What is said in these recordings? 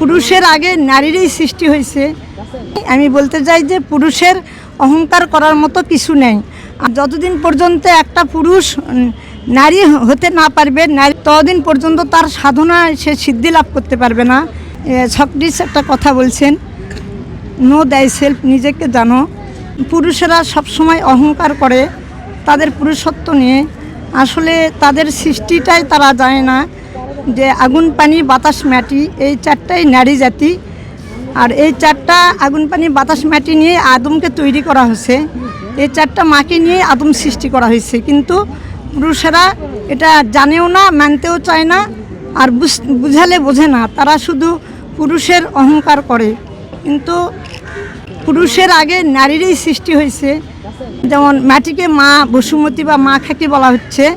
পুরুষের আগে নারীরই সৃষ্টি হয়েছে। আমি বলতে চাই যে পুরুষের অহংকার করার মতো কিছু নেই। যতদিন পর্যন্ত একটা পুরুষ নারী হতে না পারবে, নারী ততদিন পর্যন্ত তার সাধনায় সে সিদ্ধি লাভ করতে পারবে না। সক্রিস একটা কথা বলছেন নো দ্যাই সেলফ নিজেকে জানো। পুরুষেরা সবসময় অহংকার করে, তাদের পুরুষত্ব নিয়ে। আসলে তাদের সৃষ্টিটাই তারা জানে না। যে আগুন, পানি, বাতাস, মাটি, এই চারটাই নারী জাতি। আর এই চারটা আগুন, পানি, বাতাস, মাটি নিয়ে আদমকে তৈরি করা হয়েছে। এই চারটা মাকে নিয়ে আদম সৃষ্টি করা হয়েছে। কিন্তু পুরুষেরা এটা জানেও না, মানতেও চায় না, আর বুঝ- বুঝালে বোঝে না। তারা শুধু পুরুষের অহংকার করে। কিন্তু পুরুষের আগে নারীরই সৃষ্টি হয়েছে। যেমন মাটিকে মা বসুমতী বা মা খাকি বলা হচ্ছে,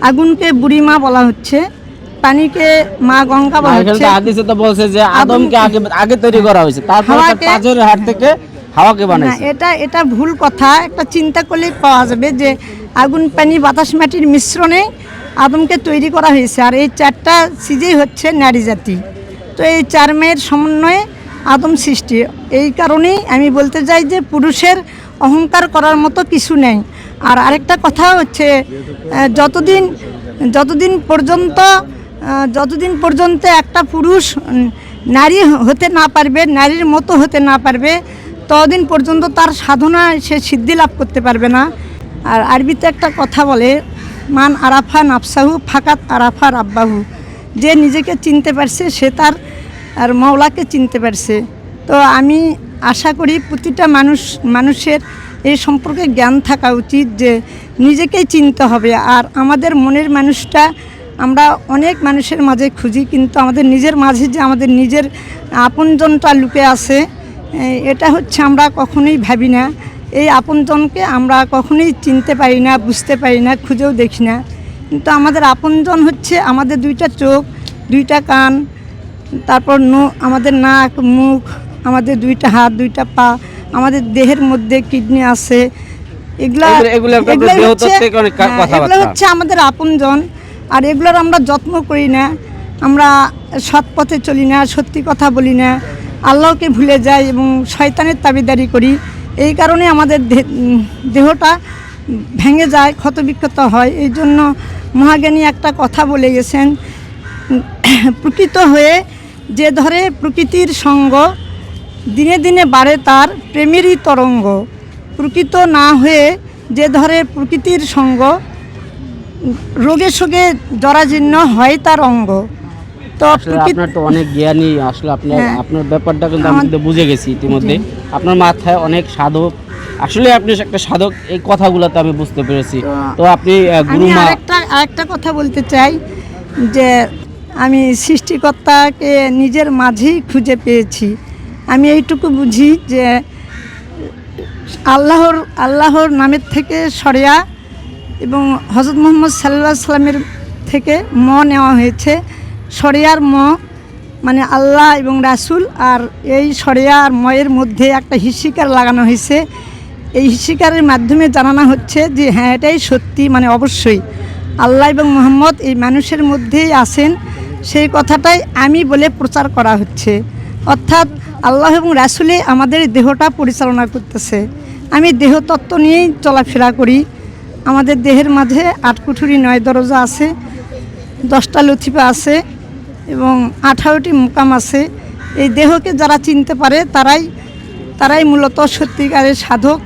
আগুনকে বুড়ি মা বলা হচ্ছে। পানিকে মা গঙ্গা বলা হচ্ছে হাদিসে তো বলছে যে আদমকে আগে আগে তৈরি করা হয়েছে। তারপরে পাঁচের হাট থেকে হাওয়াকে বানাইছে। এটা এটা ভুল কথা। একটা চিন্তা করলেই পাওয়া যাবে যে আগুন পানি বাতাস মাটির মিশ্রণে আদমকে তৈরি করা হয়েছে। আর এই চারটা সিজেই হচ্ছে নারী জাতি। তো এই চার মেয়ের সমন্বয়ে আদম সৃষ্টি। এই কারণেই আমি বলতে চাই যে পুরুষের অহংকার করার মতো কিছু নেই। আর আরেকটা কথা হচ্ছে যতদিন যতদিন পর্যন্ত যতদিন পর্যন্ত একটা পুরুষ নারী হতে না পারবে, নারীর মতো হতে না পারবে, ততদিন পর্যন্ত তার সাধনা সে সিদ্ধি লাভ করতে পারবে না। আর আরবিতে একটা কথা বলে, মান আরাফা নাফসাহু ফাকাত আরাফা রাব্বাহু। যে নিজেকে চিনতে পারছে, সে তার, আর মৌলাকে চিনতে পারছে। তো আমি আশা করি প্রতিটা মানুষ, মানুষের এই সম্পর্কে জ্ঞান থাকা উচিত যে নিজেকেই চিনতে হবে। আর আমাদের মনের মানুষটা আমরা অনেক মানুষের মাঝে খুঁজি কিন্তু আমাদের নিজের মাঝে যে আমাদের নিজের আপনজনটা লুকে আছে এটা হচ্ছে আমরা কখনোই ভাবি না। এই আপনজনকে আমরা কখনোই চিনতে পারি না বুঝতে পারি না খুঁজেও দেখি না। কিন্তু আমাদের আপনজন হচ্ছে আমাদের দুইটা চোখ দুইটা কান তারপর নো আমাদের নাক মুখ আমাদের দুইটা হাত দুইটা পা আমাদের দেহের মধ্যে কিডনি আছে। এগুলা এগুলো- হ্যাঁ, এগুলো হচ্ছে আমাদের আপনজন। আর এগুলোর আমরা যত্ন করি না, আমরা সৎ পথে চলি না, সত্যি কথা বলি না, আল্লাহকে ভুলে যাই এবং শয়তানের তাবিদারি করি। এই কারণে আমাদের দেহটা ভেঙে যায়, ক্ষতবিক্ষত হয়। এই জন্য মহাজ্ঞানী একটা কথা বলে গেছেন, প্রকৃত হয়ে যে ধরে প্রকৃতির সঙ্গ, দিনে দিনে বাড়ে তার প্রেমেরই তরঙ্গ। প্রকৃত না হয়ে যে ধরে প্রকৃতির সঙ্গ রোগে শোগে জরাজীর্ণ হয় তার অঙ্গ। তো আপনার তো অনেক জ্ঞানী আসলে আপনার হ্যাঁ। আপনার ব্যাপারটা কিন্তু আমি বুঝে গেছি ইতিমধ্যে। আপনার মাথায় অনেক সাধক আসলে আপনি একটা সাধক এই আমি বুঝতে পেরেছি। তো আপনি গুরুমা আরেকটা কথা বলতে চাই যে আমি সৃষ্টিকর্তাকে নিজের মাঝেই খুঁজে পেয়েছি। আমি এইটুকু বুঝি যে আল্লাহর আল্লাহর নামের থেকে সরিয়া এবং হজরত মোহাম্মদ সাল্লাহ সাল্লামের থেকে ম নেওয়া হয়েছে সরিয়ার ম মানে আল্লাহ এবং রাসূল, আর এই সরিয়া আর ময়ের মধ্যে একটা হিসিকার লাগানো হয়েছে। এই হিসিকারের মাধ্যমে জানানো হচ্ছে যে হ্যাঁ এটাই সত্যি মানে অবশ্যই আল্লাহ এবং মোহাম্মদ এই মানুষের মধ্যেই আছেন। সেই কথাটাই আমি বলে প্রচার করা হচ্ছে। অর্থাৎ আল্লাহ এবং রাসুলে আমাদের দেহটা পরিচালনা করতেছে। আমি দেহতত্ত্ব নিয়েই চলাফেরা করি। আমাদের দেহের মাঝে আট কুঠুরি নয় দরজা আছে, দশটা লথিপা আছে এবং আঠারোটি মোকাম আছে। এই দেহকে যারা চিনতে পারে, তারাই তারাই মূলত সত্যিকারের সাধক।